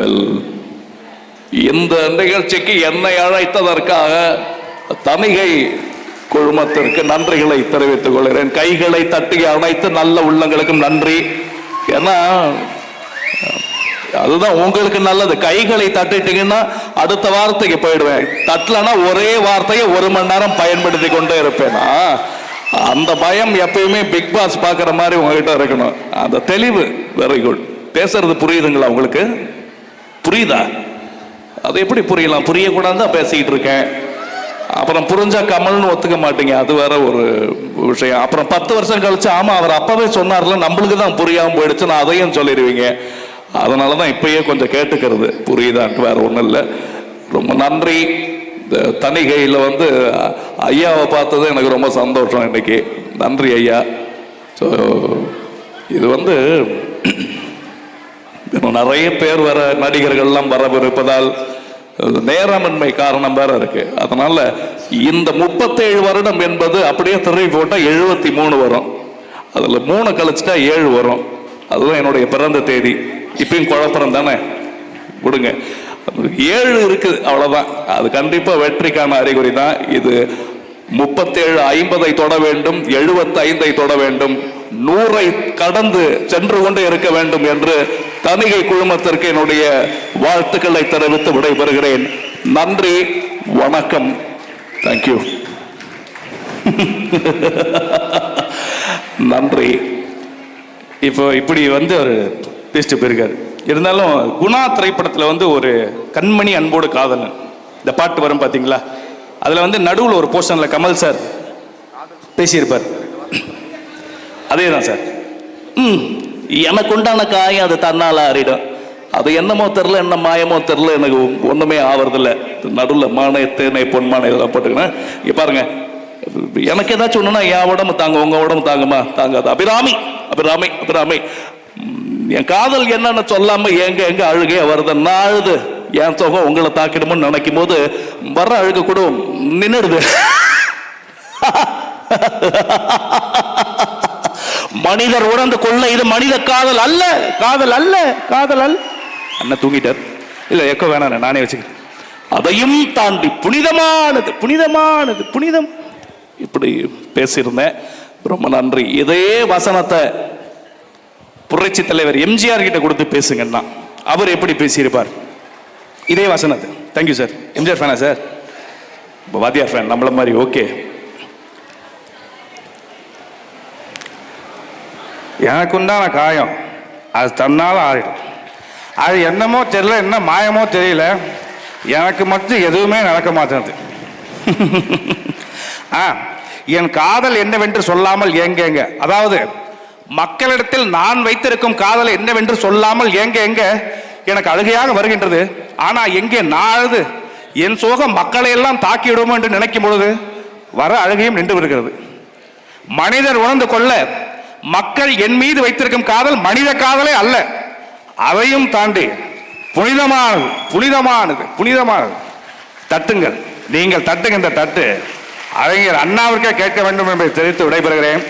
Well இந்த நிகழ்ச்சிக்கு என்னை அழைத்ததற்காக தனிகை குழுமத்திற்கு நன்றிகளை தெரிவித்துக் கொள்கிறேன். கைகளை தட்டி அனைத்து நல்ல உள்ளங்களுக்கும் நன்றி. ஏன்னா அதுதான் உங்களுக்கு நல்லது. கைகளை தட்டிட்டீங்கன்னா அடுத்த வார்த்தைக்கு போயிடுவேன். தட்டலன்னா ஒரே வார்த்தையை ஒரு மணி நேரம் பயன்படுத்தி கொண்டே இருப்பேனா. அந்த பயம் எப்பயுமே பிக் பாஸ் பார்க்குற மாதிரி உங்ககிட்ட இருக்கணும். அந்த தெளிவு. வெரி குட் பேசுறது புரியுதுங்களா உங்களுக்கு? புரியுதா? அது எப்படி புரியலாம்? புரியக்கூடாது தான் பேசிக்கிட்டு இருக்கேன். அப்புறம் புரிஞ்சா கமல்னு ஒத்துக்க மாட்டீங்க. அது வேற ஒரு விஷயம். அப்புறம் பத்து வருஷம் கழிச்சு ஆமா அவர் அப்பவே சொன்னார்ல நம்மளுக்கு தான் புரியாமல் போயிடுச்சு. நான் அதையும் சொல்லிடுவீங்க. அதனால தான் இப்பயே கொஞ்சம் கேட்டுக்கிறது. புரியுதான்ட்டு வேற ஒன்றும் இல்லை. ரொம்ப நன்றி. இந்த தணிகையில் வந்து ஐயாவை பார்த்தது எனக்கு ரொம்ப சந்தோஷம் இன்னைக்கு. நன்றி ஐயா. ஸோ இது வந்து இன்னும் நிறைய பேர் வர நடிகர்கள்லாம் வரவிருப்பதால் நேரமின்மை காரணம் வேற இருக்கு. அதனால இந்த முப்பத்தேழு வருடம் என்பது அப்படியே திரும்பி போட்டால் எழுபத்தி மூணு வரும். அதில் மூணு கழிச்சிட்டா ஏழு வரும். அதுதான் என்னுடைய பிறந்த தேதி. இப்பயும் குழப்பம் தானே? விடுங்க. ஏழு இருக்குது அவ்வளோதான் அது கண்டிப்பாக வெற்றிக்கான அறிகுறி தான். இது முப்பத்தேழு ஐம்பதை தொட வேண்டும் எழுபத்தைந்தை தொட வேண்டும். நூறை கடந்து சென்று கொண்டே இருக்க வேண்டும் என்று தணிகை குழுமத்திற்கு என்னுடைய வாழ்த்துக்களை தெரிவித்து விடைபெறுகிறேன். நன்றி வணக்கம். தேங்க்யூ நன்றி. இப்போ இப்படி வந்து அவர் பேசிட்டு போயிருக்காரு. இருந்தாலும் குணா திரைப்படத்தில் வந்து ஒரு கண்மணி அன்போடு காதலன். இந்த பாட்டு வரும் பார்த்தீங்களா அதில் வந்து நடுவில் ஒரு போர்ஷனில் கமல் சார் பேசியிருப்பார். அதே தான் சார். ம், எனக்கு உண்டான காயம் அது தன்னால் ஆறிடும். அது என்னமோ தெரில என்ன மாயமோ தெரில எனக்கு ஒன்றுமே ஆவறதில்ல. நடுவில் மானை தேனை பொன்மானை இதெல்லாம் போட்டுக்கிறேன் இங்க பாருங்க. எனக்கு ஏதாச்சும் ஒன்றுனா என் உடம்பு தாங்க உங்கள் உடம்பு தாங்கம்மா தாங்காது. அபிராமி அபிராமி அபிராமி. என் காதல் என்னன்னு சொல்லாமல் எங்க எங்க அழுகையா வருது? நான் அழுது என் சோகம் உங்களை தாக்கிடுமோன்னு நினைக்கும் போது வர்ற அழுக கூட நின்றுடுது மனிதர் உணர்ந்து கொள்ள இது மனித காதல் அல்ல காதல் அல்ல காதல் அல்ல. அண்ணன் தூங்கிட்டார். இல்லை எக்கோ வேணாம் நானே வச்சுக்கிறேன். அதையும் தாண்டி புனிதமானது புனிதமானது புனிதம். இப்படி பேசியிருந்தேன். ரொம்ப நன்றி. இதே வசனத்தை புரட்சி தலைவர் எம்ஜிஆர் கிட்ட கொடுத்து பேசுங்கன்னா அவர் எப்படி பேசியிருப்பார்? இதே வசனத்தை. தேங்க்யூ சார் எம்ஜிஆர் ஃபேனா சார் வாத்தியார் ஃபேன் நம்மள மாதிரி ஓகே எனக்கு உண்டான காயம். அது தன்னால் ஆறிடும். அது என்னமோ தெரியல என்ன மாயமோ தெரியல. எனக்கு மட்டும் எதுவுமே நடக்க மாட்டேங்குது. ஆ என் காதல் என்னவென்று சொல்லாமல் ஏங்க எங்க அதாவது மக்களிடத்தில் நான் வைத்திருக்கும் காதல் என்னவென்று சொல்லாமல் ஏங்க எங்க எனக்கு அழுகையாக வருகின்றது. ஆனா எங்கே நான் அழுது? என் சோகம் மக்களை எல்லாம் தாக்கிவிடுமோ என்று நினைக்கும் பொழுது வர அழுகையும் நின்று வருகிறது மனிதர் உணர்ந்து கொள்ள மக்கள் என் மீது வைத்திருக்கும் காதல் மனித காதலே அல்ல. அதையும் தாண்டி புனிதமானது புனிதமானது புனிதமானது. தட்டுங்கள். நீங்கள் தட்டுகின்ற தட்டு அறிஞர் அண்ணாவிற்கே கேட்க வேண்டும் என்பதை தெரிவித்து விடைபெறுகிறேன்.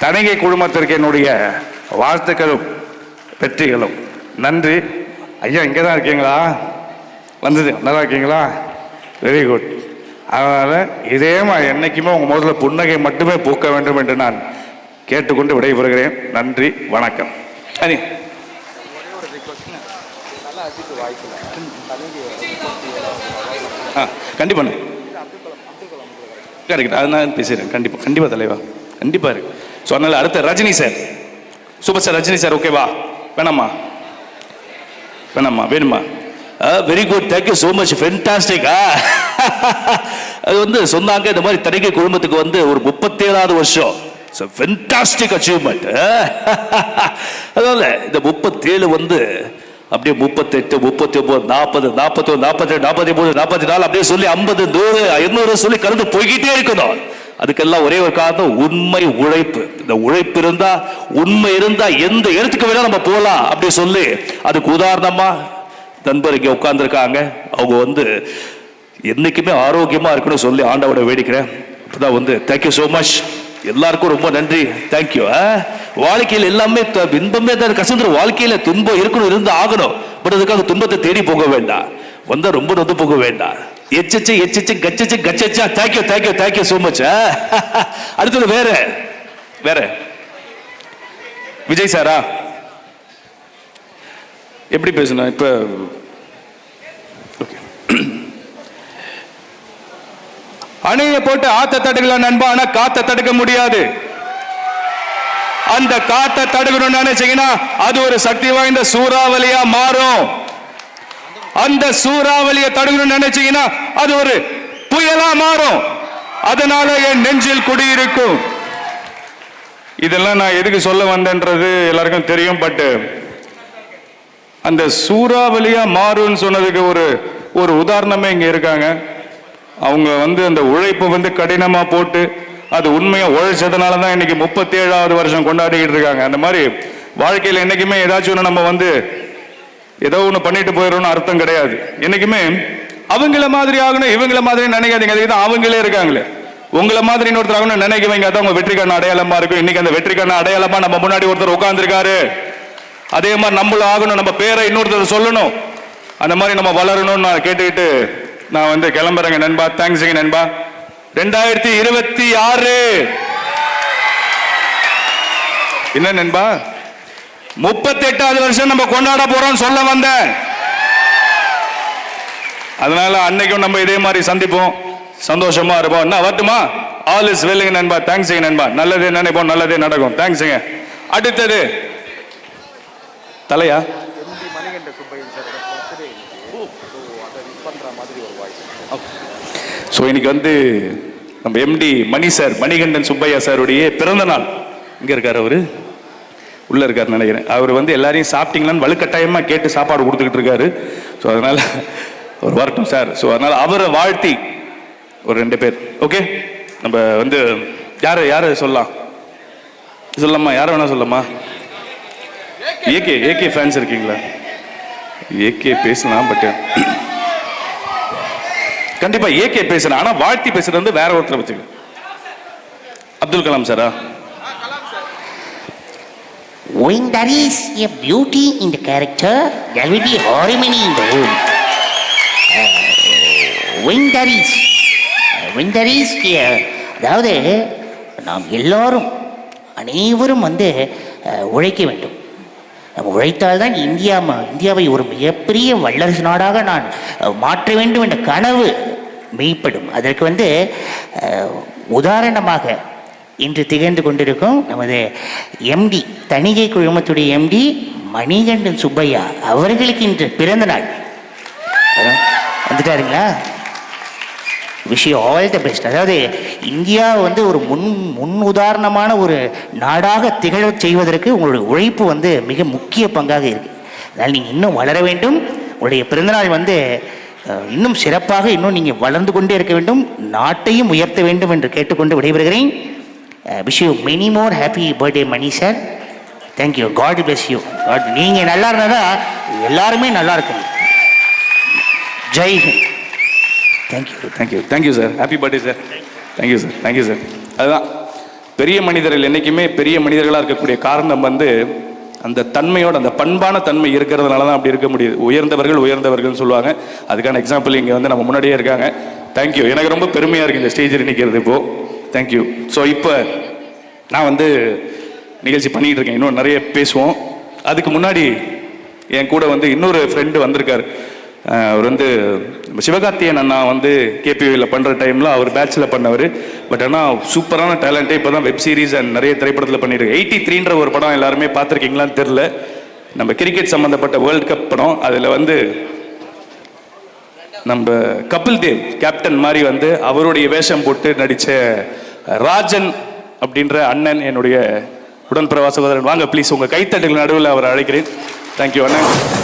தனிகை குழுமத்திற்கு என்னுடைய வாழ்த்துக்களும் வெற்றிகளும். நன்றி. ஐயா இங்கே தான் இருக்கீங்களா? வந்தது நல்லா இருக்கீங்களா? வெரி குட் அதனால் இதே மாதிரி என்றைக்குமே உங்கள் முதல்ல புன்னகை மட்டுமே பூக்க வேண்டும் என்று நான் கேட்டுக்கொண்டு விடைபெறுகிறேன். நன்றி வணக்கம். அனி ஆ கண்டிப்பாண்ணே கரெக்ட் அது பேசுகிறேன் கண்டிப்பாக கண்டிப்பாக தலைவா. கண்டிப்பாக இருக்கு. ஸோ அதனால் அடுத்த Rajini sir super sir Rajini sir ஓகேவா வேணாமா? வேணாமா? வேணுமா? Very good thank you so much ஃபென்டாஸ்டிக்கா அது வந்து சொன்னாங்க இந்த மாதிரி தணிக்கை குழுமத்துக்கு வந்து ஒரு முப்பத்தேழாவது வருஷம். ஃபென்டாஸ்டிக் அச்சீவ்மெண்ட் அதனால இந்த முப்பத்தேழு வந்து அப்படியே முப்பத்தெட்டு முப்பத்தி ஒன்பது நாற்பது நாற்பத்தி ஒன்று நாற்பத்தி நாற்பத்தி மூணு நாற்பத்தி நாலு அப்படியே சொல்லி ஐம்பது நூறு இருநூறு சொல்லி கலந்து போய்கிட்டே இருக்கணும். அதுக்கெல்லாம் ஒரே ஒரு காரணம் உண்மை உழைப்பு. இந்த உழைப்பு இருந்தா உண்மை இருந்தா எந்த இடத்துக்கு வேணா நம்ம போகலாம் அப்படி சொல்லி அதுக்கு உதாரணமா நண்பர் இங்கே உட்கார்ந்துருக்காங்க. அவங்க வந்து என்னைக்குமே ஆரோக்கியமா இருக்கணும்னு சொல்லி ஆண்டவரை வேடிக்கிறேன் தான் வந்து தேங்க்யூ ஸோ மச் எல்லாருக்கும் ரொம்ப நன்றி. தேங்க்யூ வாழ்க்கையில் எல்லாமே இன்பமே தான் கசந்துரு வாழ்க்கையில துன்பம் இருக்கணும் இருந்து ஆகணும். பட் அதுக்காக துன்பத்தை தேடி போக வேண்டாம். வந்தா ரொம்ப நொந்து போக வேண்டாம். எச்சச்சு எச்சச்சு கச்சச்சு கச்சச்சா. Thank you thank you thank you so much அடுத்தது வேற. வேற. விஜய் சாரா? எப்படி பேசணும் இப்ப ஓகே அணையை போட்டு ஆத்த தடுக்கலாம் நண்பா ஆனா காத்த தடுக்க முடியாது. அந்த காத்த தடுக்கணும்னு நினைச்சீங்கன்னா அது ஒரு சக்தி வாய்ந்த சூறாவளியா மாறும். அந்த சூறாவளியை தடுக்கணும்னு நினைச்சீங்கன்னா அது ஒரு புயலா மாறும். அதனால என் நெஞ்சில் குடியிருக்கும் இதெல்லாம் நான் எதுக்கு சொல்ல வந்தேன்றது எல்லாருக்கும் தெரியும் பட் அந்த சூறாவளியா மாறும்னு சொன்னதுக்கு ஒரு ஒரு உதாரணமே இங்க இருக்காங்க. அவங்க வந்து அந்த உழைப்பு வந்து கடினமாக போட்டு அது உண்மையாக உழைச்சதுனால தான் இன்னைக்கு முப்பத்தேழாவது வருஷம் கொண்டாடிக்கிட்டு இருக்காங்க. அந்த மாதிரி வாழ்க்கையில் என்னைக்குமே ஏதாச்சும் ஒன்று நம்ம வந்து ஏதோ ஒன்று பண்ணிட்டு போயிடணும்னு அர்த்தம் கிடையாது. என்றைக்குமே அவங்கள மாதிரி ஆகணும் இவங்கள மாதிரி நினைக்காதீங்க. அதுக்கு தான் அவங்களே இருக்காங்களே. உங்கள மாதிரி இன்னொருத்தர் ஆகணும்னு நினைக்க வைங்க அதான் உங்க வெற்றிக்கான அடையாளமா இருக்கும். இன்னைக்கு அந்த வெற்றிக்கான அடையாளமா நம்ம முன்னாடி ஒருத்தர் உட்காந்துருக்காரு அதே மாதிரி நம்மளும் ஆகணும். நம்ம பேரை இன்னொருத்தர் சொல்லணும். அந்த மாதிரி நம்ம வளரணும்னு நான் கேட்டுக்கிட்டு நான் வந்து கிளம்புறேங்க நண்பா. தேங்க்ஸுங்க நண்பா. ரெண்டாயிரத்தி இருபத்தி ஆறு. என்ன நண்பா? முப்பத்தி எட்டாவது வருஷம் நம்ம கொண்டாட போறோம் சொல்ல வந்தேன். அதனால அன்னைக்கும் நம்ம இதே மாதிரி சந்திப்போம். சந்தோஷமா இருப்போம். என்ன வரட்டுமா? ஆல் இஸ் வெல்லுங்க நண்பா. தேங்க்ஸுங்க நண்பா. நல்லதே நினைப்போம் நல்லதே நடக்கும். தேங்க்ஸுங்க அடுத்தது. தலையா? ஸோ இன்னைக்கு வந்து நம்ம எம்டி மணி சார் மணிகண்டன் சுப்பையா சாருடைய பிறந்த நாள். இங்கே இருக்கார் அவர்? உள்ளே இருக்காரு நினைக்கிறேன். அவர் வந்து எல்லாரையும் சாப்பிட்டீங்களான்னு வலுக்கட்டாயமாக கேட்டு சாப்பாடு கொடுத்துக்கிட்டு இருக்காரு. ஸோ அதனால் அவர் வரட்டும் சார் ஸோ அதனால் அவரை வாழ்த்தி ஒரு ரெண்டு பேர். ஓகே நம்ம வந்து யார் யார் சொல்லலாம்? சொல்லலாமா? யாரை வேணா சொல்லலாமா? ஏகே ஏகே ஃபேன்ஸ் இருக்கீங்களா? ஏகே பேசலாம் பட் கண்டிப்பா ஏகே பேசுறேன். ஆனா வாழ்த்தி பேசுறது வந்து வேற ஒருத்தரை வச்சுக்க அப்துல் கலாம் சாரா? When there is a beauty in the character, there will be harmony in the room. Uh, when there is, uh, when there is a, அதாவது நாம் எல்லாரும் அனைவரும் வந்து uh, உழைக்க வேண்டும். நம்ம உழைத்தால்தான் இந்தியா ம- இந்தியாவை ஒரு மிகப்பெரிய வல்லரசு நாடாக நான் uh, மாற்ற வேண்டும் என்ற கனவு மெய்ப்படும் அதற்கு வந்து உதாரணமாக இன்று திகழ்ந்து கொண்டிருக்கும் நமது எம்டி தணிகை குழுமத்துடைய எம்டி மணிகண்டன் சுப்பையா அவர்களுக்கு இன்று பிறந்த நாள். வந்துட்டாருங்களா? Wish you all the best அதாவது இந்தியா வந்து ஒரு முன் முன் உதாரணமான ஒரு நாடாக திகழச் செய்வதற்கு உங்களுடைய உழைப்பு வந்து மிக முக்கிய பங்காக இருக்கு. அதனால் நீங்கள் இன்னும் வளர வேண்டும். உங்களுடைய பிறந்தநாள் வந்து இன்னும் சிறப்பாக இன்னும் நீங்கள் வளர்ந்து கொண்டே இருக்க வேண்டும். நாட்டையும் உயர்த்த வேண்டும் என்று கேட்டுக்கொண்டு விடைபெறுகிறேன். Wish you many more happy birthday Mani sir thank you god bless you god நீங்கள் நல்லா இருந்தால் தான் எல்லாருமே நல்லா இருக்கணும் Jai Hind. Thank you thank you thank you sir happy birthday sir thank you sir thank you sir அதுதான். பெரிய மனிதர்கள் என்றைக்குமே பெரிய மனிதர்களாக இருக்கக்கூடிய காரணம் வந்து அந்த தன்மையோட அந்த பண்பான தன்மை இருக்கிறதுனால தான் அப்படி இருக்க முடியுது. உயர்ந்தவர்கள் உயர்ந்தவர்கள்னு சொல்லுவாங்க. அதுக்கான எக்ஸாம்பிள் இங்கே வந்து நம்ம முன்னாடியே இருக்காங்க. தேங்க்யூ எனக்கு ரொம்ப பெருமையாக இருக்குது இந்த ஸ்டேஜில் நிற்கிறது இப்போது தேங்க்யூ ஸோ இப்போ நான் வந்து நிகழ்ச்சி பண்ணிகிட்டு இருக்கேன். இன்னும் நிறைய பேசுவோம். அதுக்கு முன்னாடி என் கூட வந்து இன்னொரு ஃப்ரெண்டு வந்திருக்காரு. அவர் வந்து சிவகார்த்தியன் அண்ணா வந்து கேபிவியில் பண்ணுற டைமில் அவர் பேட்சில் பண்ணவர். பட் ஆனால் சூப்பரான டேலண்ட்டே இப்போ தான் வெப் சீரிஸ் அண்ட் நிறைய திரைப்படத்தில் பண்ணியிருக்கு எயிட்டி த்ரீன்ற ஒரு படம் எல்லாருமே பார்த்துருக்கீங்களான்னு தெரில நம்ம கிரிக்கெட் சம்மந்தப்பட்ட வேர்ல்ட் கப் படம். அதில் வந்து நம்ம கபில் தேவ் கேப்டன் மாதிரி வந்து அவருடைய வேஷம் போட்டு நடித்த ராஜன் அப்படின்ற அண்ணன் என்னுடைய உடன்பிரவா சகோதரன். வாங்க ப்ளீஸ் உங்கள் கைத்தட்டுகள் நடுவில் அவரை அழைக்கிறேன். தேங்க்யூ அண்ணன்